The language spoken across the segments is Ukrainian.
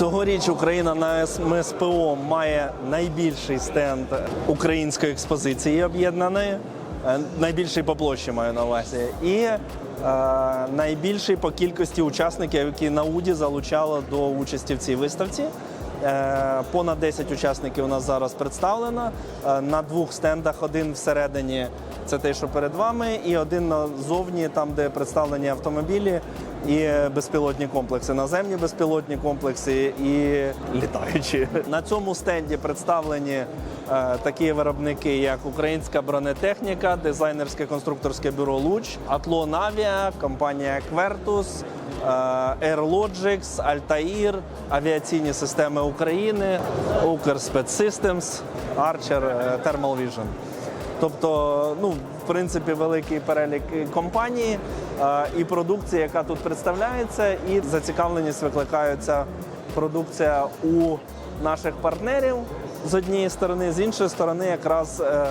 Цьогоріч Україна на МСПО має найбільший стенд української експозиції об'єднаної, е, найбільший по площі маю на увазі, і е, найбільший по кількості учасників, які на УДІ залучало до участі в цій виставці. Е, Понад 10 учасників у нас зараз представлено. Е, На двох стендах один всередині це те, що перед вами, і один назовні, там, де представлені автомобілі і безпілотні комплекси, наземні безпілотні комплекси і літаючі. На цьому стенді представлені е, такі виробники, як Українська бронетехніка, дизайнерське конструкторське бюро Луч, Атлон Авіа, компанія е, AirLogix, Altair, авіаційні системи України, Укрспецсистемс, Archer, е, Thermal Vision. Тобто, ну, в принципі, великий перелік компаній е, і продукції, яка тут представляється, і зацікавленість викликається продукція у наших партнерів з однієї сторони, з іншої сторони, якраз е,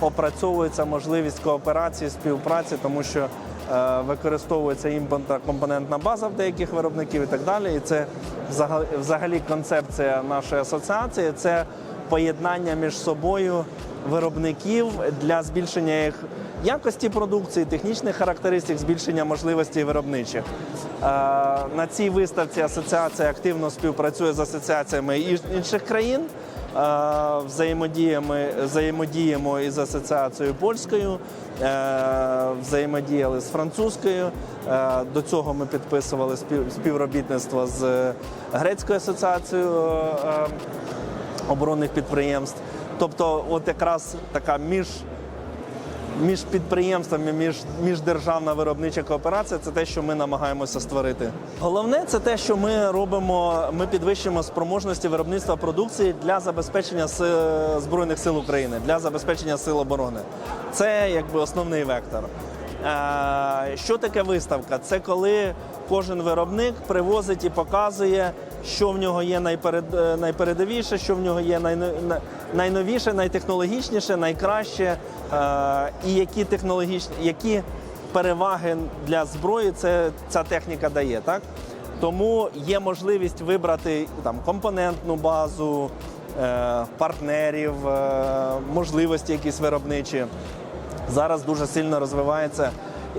опрацьовується можливість кооперації, співпраці, тому що е, використовується імпортна компонентна база в деяких виробників і так далі. І це взага- взагалі концепція нашої асоціації. Це поєднання між собою виробників для збільшення їх якості продукції, технічних характеристик, збільшення можливостей виробничих. Е, На цій виставці асоціація активно співпрацює з асоціаціями інших країн. Е, Взаємодіємо, взаємодіємо із асоціацією польською, е, взаємодіяли з французькою. Е, До цього ми підписували спів- співробітництво з грецькою асоціацією оборонних підприємств. Тобто, от якраз така між, між підприємствами, між, міждержавна виробнича кооперація це те, що ми намагаємося створити. Головне це те, що ми робимо, ми підвищуємо спроможності виробництва продукції для забезпечення Збройних сил України, для забезпечення сил оборони. Це якби основний вектор. Е, Що таке виставка? Це коли кожен виробник привозить і показує, що в нього є найперед, е, найпередовіше, що в нього є найно- найновіше, найтехнологічніше, найкраще, е, і які технологічні, які переваги для зброї це ця техніка дає. Так? Тому є можливість вибрати там компонентну базу, е, партнерів, е, можливості якісь виробничі зараз дуже сильно розвивається.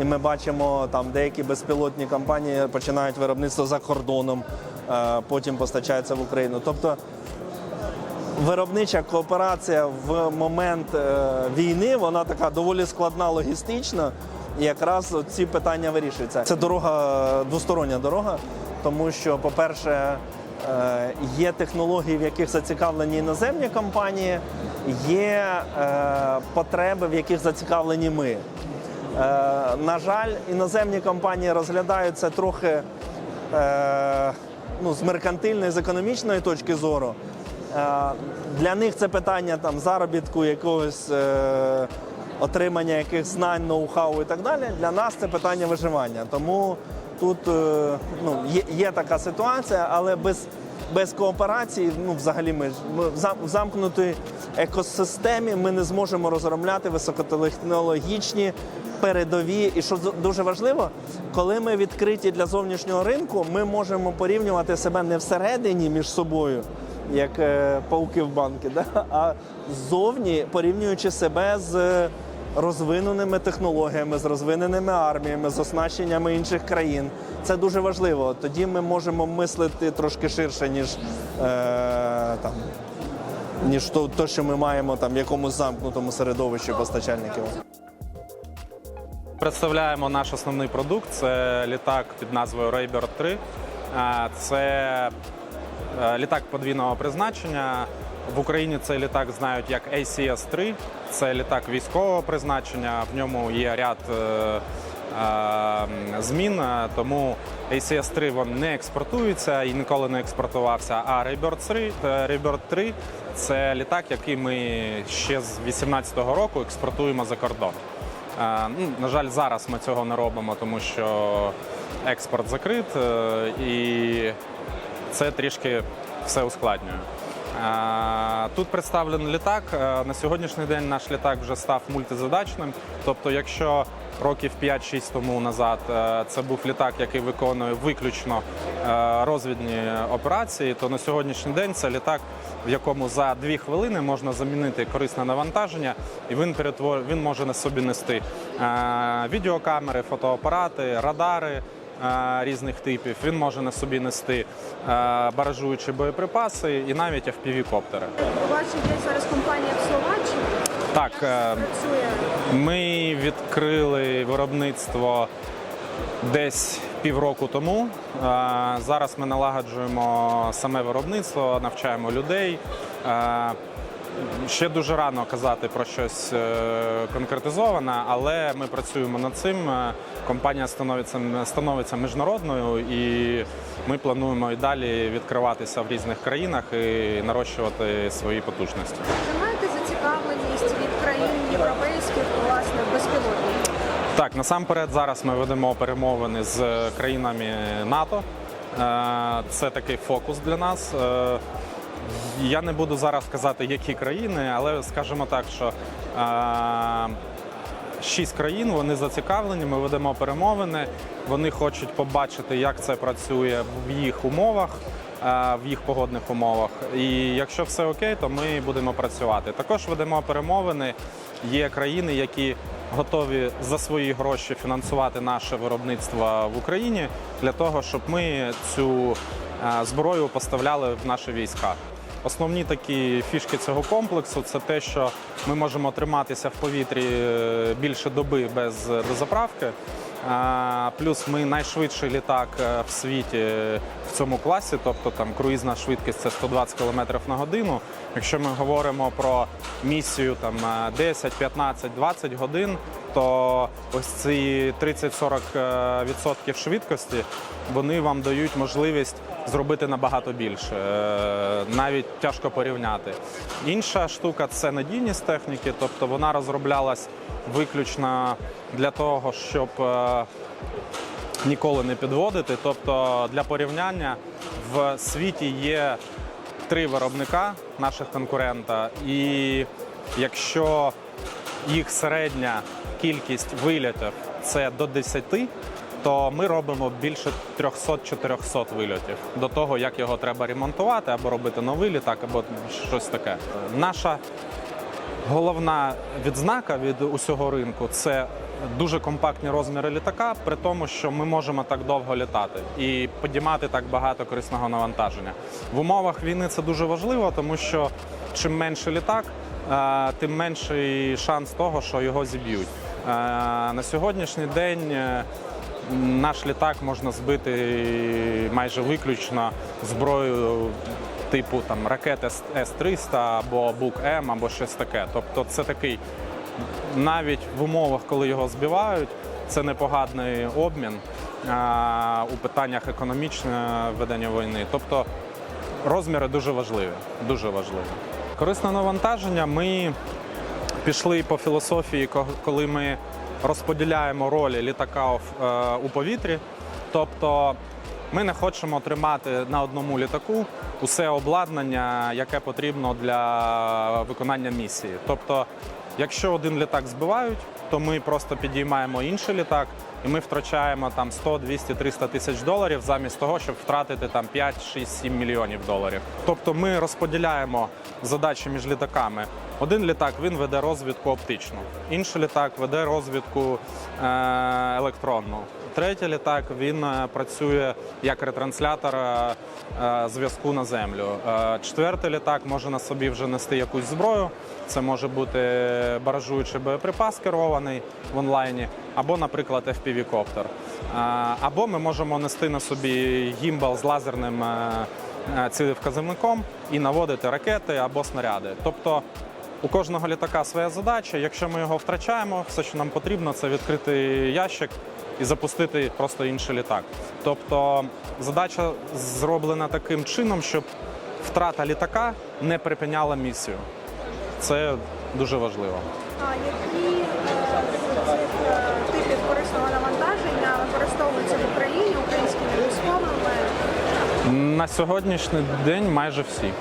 І ми бачимо, там деякі безпілотні компанії починають виробництво за кордоном, потім постачаються в Україну. Тобто виробнича кооперація в момент е, війни вона така доволі складна логістично. І якраз ці питання вирішуються. Це дорога, двостороння дорога, тому що, по-перше, е, є технології, в яких зацікавлені іноземні компанії, є е, потреби, в яких зацікавлені ми. Е, на жаль, іноземні компанії розглядають це трохи е, ну, з меркантильної, з економічної точки зору. Е, для них це питання там, заробітку, якогось е, отримання якихось знань, ноу-хау і так далі. Для нас це питання виживання. Тому тут е, ну, є, є така ситуація, але без, без кооперації, ну, взагалі, ми, ж- в замкнутій екосистемі ми не зможемо розробляти високотехнологічні передові. І що дуже важливо, коли ми відкриті для зовнішнього ринку, ми можемо порівнювати себе не всередині між собою, як е, пауки в банки, да? а ззовні порівнюючи себе з розвиненими технологіями, з розвиненими арміями, з оснащеннями інших країн. Це дуже важливо. Тоді ми можемо мислити трошки ширше, ніж е, там. Ніж то, то, що ми маємо там в якомусь замкнутому середовищі постачальників. Представляємо наш основний продукт. Це літак під назвою Raybird 3. Е, Це е, літак подвійного призначення. В Україні цей літак знають як ACS-3. Це літак військового призначення. В ньому є ряд е, е, змін, е, тому ACS-3 він не експортується і ніколи не експортувався. А Raybird 3, е, Raybird 3 це літак, який ми ще з 2018 року експортуємо за кордон. Ну, на жаль, зараз ми цього не робимо, тому що експорт закрит, і це трішки все ускладнює. Тут представлений літак. Е, На сьогоднішній день наш літак вже став мультизадачним. Тобто, якщо років 5-6 тому назад е, це був літак, який виконує виключно е, розвідні операції, то на сьогоднішній день це літак, в якому за 2 хвилини можна замінити корисне навантаження, і він перетвор... він може на собі нести відеокамери, фотоапарати, радари різних типів. Він може на собі нести е, баражуючі боєприпаси і навіть FPV-коптери. У вас є зараз компанія в Словаччині, Так, е, ми відкрили виробництво десь півроку тому. Е, Зараз ми налагоджуємо саме виробництво, навчаємо людей. Ще дуже рано казати про щось е, конкретизоване, але ми працюємо над цим. Е, Компанія становиться, становиться міжнародною, і ми плануємо і далі відкриватися в різних країнах і нарощувати свої потужності. Чи маєте зацікавленість від країн європейських власне в безпілотників? Так, насамперед зараз ми ведемо перемовини з країнами НАТО. Е, Це такий фокус для нас. Я не буду зараз казати, які країни, але скажімо так, що шість країн вони зацікавлені. Ми ведемо перемовини. Вони хочуть побачити, як це працює в їх умовах, в їх погодних умовах. І якщо все окей, то ми будемо працювати. Також ведемо перемовини. Є країни, які готові за свої гроші фінансувати наше виробництво в Україні для того, щоб ми цю зброю поставляли в наші війська. Основні такі фішки цього комплексу це те, що ми можемо триматися в повітрі е, більше доби без дозаправки. Плюс ми найшвидший літак е, в світі в цьому класі, тобто там круїзна швидкість це 120 км на годину. Якщо ми говоримо про місію там е, 10, 15, 20 годин, то ось ці 30-40% відсотків швидкості вони вам дають можливість зробити набагато більше. Е, Навіть тяжко порівняти. Інша штука це надійність техніки, тобто вона розроблялась виключно для того, щоб е, ніколи не підводити. Тобто, для порівняння в світі є три виробника наших конкурента, і якщо їх середня кількість вильотів це до 10, то ми робимо більше 300-400 вильотів до того, як його треба ремонтувати або робити новий літак, або щось таке. Наша Головна відзнака від усього ринку це дуже компактні розміри літака, при тому, що ми можемо так довго літати і підіймати так багато корисного навантаження. В умовах війни це дуже важливо, тому що чим менше літак, е, тим менший шанс того, що його зіб'ють. Е, На сьогоднішній день е, наш літак можна збити майже виключно зброєю типу там ракет С- С-300 або Бук М, або щось таке. Тобто це такий навіть в умовах, коли його збивають, це непоганий обмін а, у питаннях економічного ведення війни. Тобто розміри дуже важливі. Дуже важливі. Корисне навантаження. Ми пішли по філософії, ко- коли ми розподіляємо ролі літака е, у повітрі. Тобто ми не хочемо тримати на одному літаку усе обладнання, яке потрібно для виконання місії. Тобто, якщо один літак збивають, то ми просто підіймаємо інший літак, і ми втрачаємо там 100, 200, 300 тисяч доларів замість того, щоб втратити там 5, 6, 7 мільйонів доларів. Тобто ми розподіляємо задачі між літаками. Один літак він веде розвідку оптичну, інший літак веде розвідку е, електронну. Третій літак він е, працює як ретранслятор е, е, зв'язку на землю. Четвертий літак може на собі вже нести якусь зброю. Це може бути баражуючий боєприпас керований в онлайні, або, наприклад, FPV-коптер. Е, Або ми можемо нести на собі гімбал з лазерним цілевказівником і наводити ракети або снаряди. Тобто у кожного літака своя задача. Якщо ми його втрачаємо, все, що нам потрібно, це відкрити ящик і запустити просто інший літак. Тобто задача зроблена таким чином, щоб втрата літака не припиняла місію. Це дуже важливо. А які е, е, типів корисного навантаження використовуються в Україні українськими військовими? На сьогоднішній день майже всі.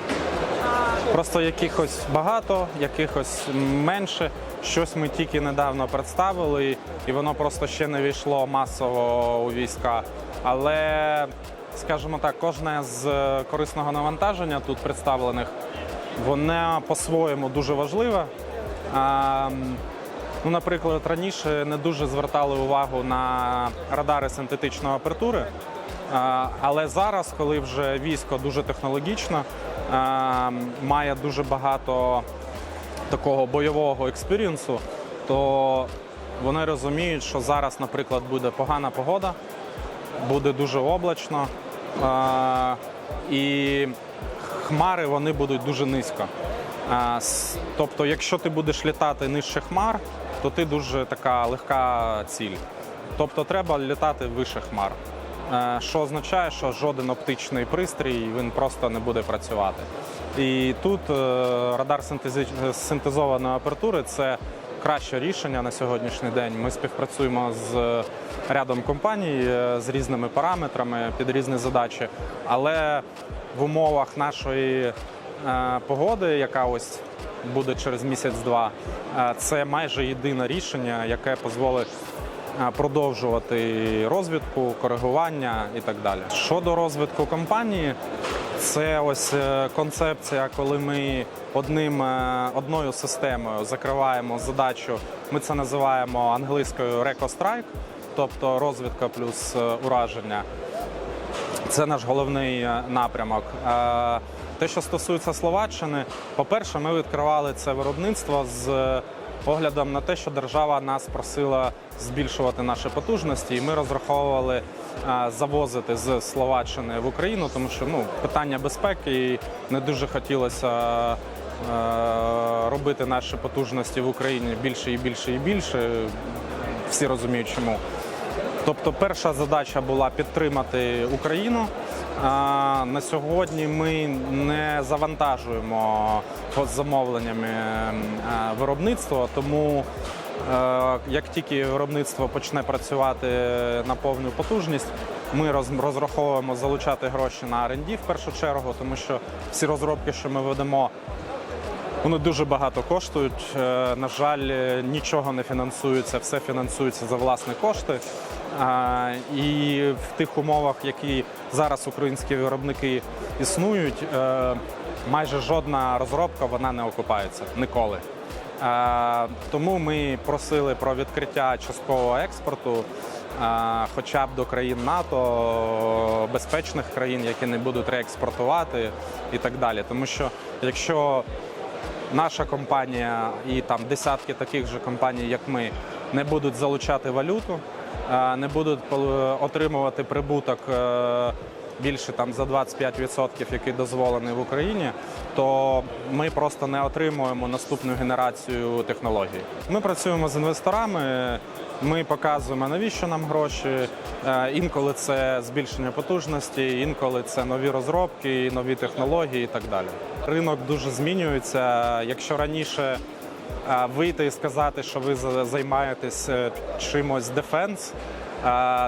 Просто якихось багато, якихось менше. Щось ми тільки недавно представили, і воно просто ще не війшло масово у війська. Але, скажімо так, кожне з е, корисного навантаження тут представлених, вона по-своєму дуже важлива. Ну, наприклад, раніше не дуже звертали увагу на радари синтетичної апертури. Але зараз, коли вже військо дуже технологічно, має дуже багато такого бойового експірієнсу, то вони розуміють, що зараз, наприклад, буде погана погода, буде дуже облачно, і хмари вони будуть дуже низько. Тобто, якщо ти будеш літати нижче хмар, то ти дуже така легка ціль. Тобто треба літати вище хмар. Е, Що означає, що жоден оптичний пристрій він просто не буде працювати. І тут е, радар синтезованої апертури це краще рішення на сьогоднішній день. Ми співпрацюємо з рядом компаній е, з різними параметрами під різні задачі, але в умовах нашої е, погоди, яка ось буде через місяць-два, е, це майже єдине рішення, яке дозволить е, продовжувати розвідку, коригування і так далі. Щодо розвитку компанії, це ось е, концепція, коли ми одним е, одною системою закриваємо задачу. Ми це називаємо англійською «Reco-Strike», тобто розвідка плюс е, ураження. Це наш головний е, напрямок. Е, Те, що стосується Словаччини, по-перше, ми відкривали це виробництво з е, оглядом на те, що держава нас просила збільшувати наші потужності, і ми розраховували е, завозити з Словаччини в Україну, тому що ну, питання безпеки і не дуже хотілося е, робити наші потужності в Україні більше і більше і більше. Всі розуміють, чому. Тобто, перша задача була підтримати Україну. На сьогодні ми не завантажуємо замовленнями е, виробництво, тому е, як тільки виробництво почне працювати на повну потужність, ми розраховуємо залучати гроші на R&D в першу чергу, тому що всі розробки, що ми ведемо, вони дуже багато коштують. Е, На жаль, е, нічого не фінансується, все фінансується за власні кошти. І в тих умовах, які зараз українські виробники існують, е, майже жодна розробка вона не окупається ніколи. Е, Тому ми просили про відкриття часткового експорту, е, хоча б до країн НАТО, безпечних країн, які не будуть реекспортувати і так далі. Тому що якщо наша компанія і там десятки таких же компаній, як ми, не будуть залучати валюту, не будуть отримувати прибуток е, більше там за 25%, який дозволений в Україні, то ми просто не отримуємо наступну генерацію технологій. Ми працюємо з інвесторами. Ми показуємо, навіщо нам гроші. Е, Інколи це збільшення потужності, інколи це нові розробки, нові технології і так далі. Ринок дуже змінюється. Якщо раніше вийти і сказати, що ви займаєтесь е, чимось дефенс,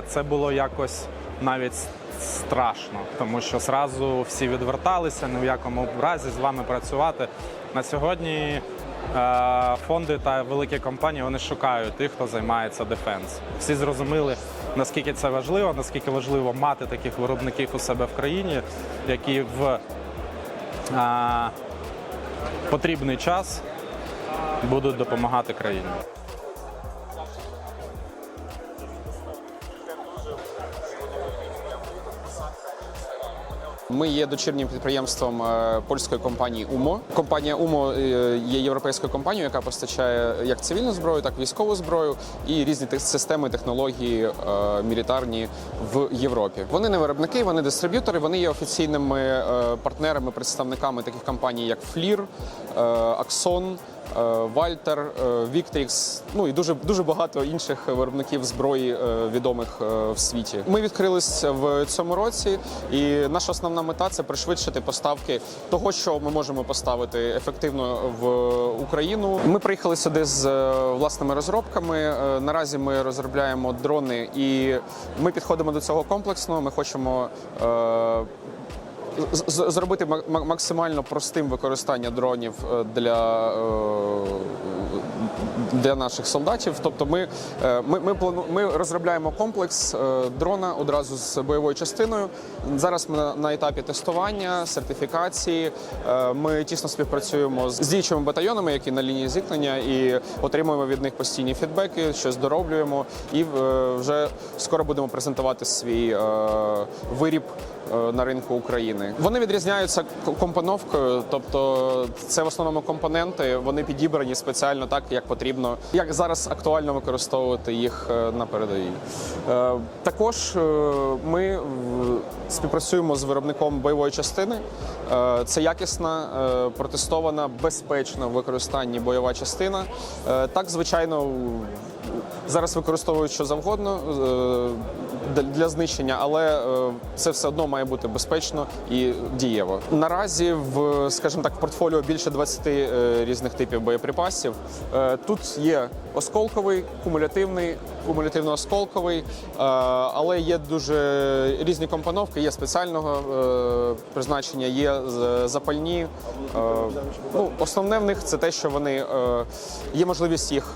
це було якось навіть страшно, тому що зразу всі відверталися, ні в якому разі з вами працювати. На сьогодні фонди та великі компанії вони шукають тих, хто займається дефенс. Всі зрозуміли, наскільки це важливо, наскільки важливо мати таких виробників у себе в країні, які в е, потрібний час будуть допомагати країні. Ми є дочірнім підприємством е, польської компанії УМО. Компанія УМО е, є європейською компанією, яка постачає як цивільну зброю, так і військову зброю і різні системи, технології е, мілітарні в Європі. Вони не виробники, вони дистриб'ютори. Вони є офіційними партнерами, представниками таких компаній, як Флір, Аксон. Вальтер, е, Віктрікс, ну і дуже дуже багато інших виробників зброї е, відомих е, в світі. Ми відкрились в цьому році, і наша основна мета це пришвидшити поставки того, що ми можемо поставити ефективно в Україну. Ми приїхали сюди з е, власними розробками. Е, Наразі ми розробляємо дрони, і ми підходимо до цього комплексно. Ми хочемо. Зробити мак- мак- максимально простим використання дронів е, для, е, для наших солдатів. Тобто, ми, е, ми, ми, ми розробляємо комплекс дрона одразу з бойовою частиною. Зараз ми на, етапі тестування, сертифікації. Ми тісно співпрацюємо з діючими батальйонами, які на лінії зіткнення, і отримуємо від них постійні фідбеки, щось дороблюємо. І вже скоро будемо презентувати свій виріб на ринку України. Вони відрізняються компоновкою, тобто це в основному компоненти, вони підібрані спеціально так, як потрібно, як зараз актуально використовувати їх е, на передовій. Е, Також е, ми співпрацюємо з виробником бойової частини. Е, Це якісна, е, протестована, безпечна в використанні бойова частина. Е, Так, звичайно, зараз використовують що завгодно е, для- знищення, але це все одно має бути безпечно і дієво. Наразі в, скажімо так, портфоліо більше 20 е, різних типів боєприпасів. Е, Тут є осколковий, кумулятивний, кумулятивно-осколковий, е, але є дуже різні компоновки, є спеціального призначення, є запальні. Ну, основне в них це те, що вони є можливість їх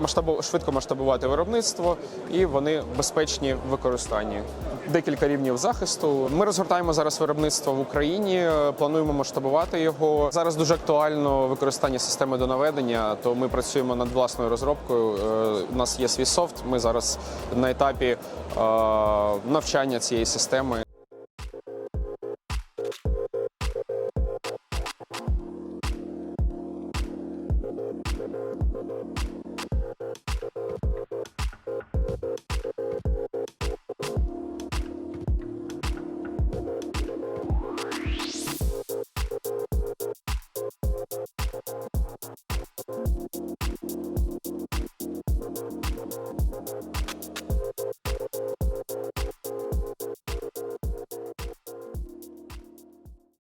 масштабу швидко масштабувати виробництво, і вони безпечні в використанні. Декілька рівнів захисту. Ми розгортаємо зараз виробництво в Україні. е, Плануємо масштабувати його. Зараз дуже актуально використання системи до наведення. То ми працюємо над власною розробкою. Е, У нас є свій софт. Ми зараз на етапі е, навчання цієї системи.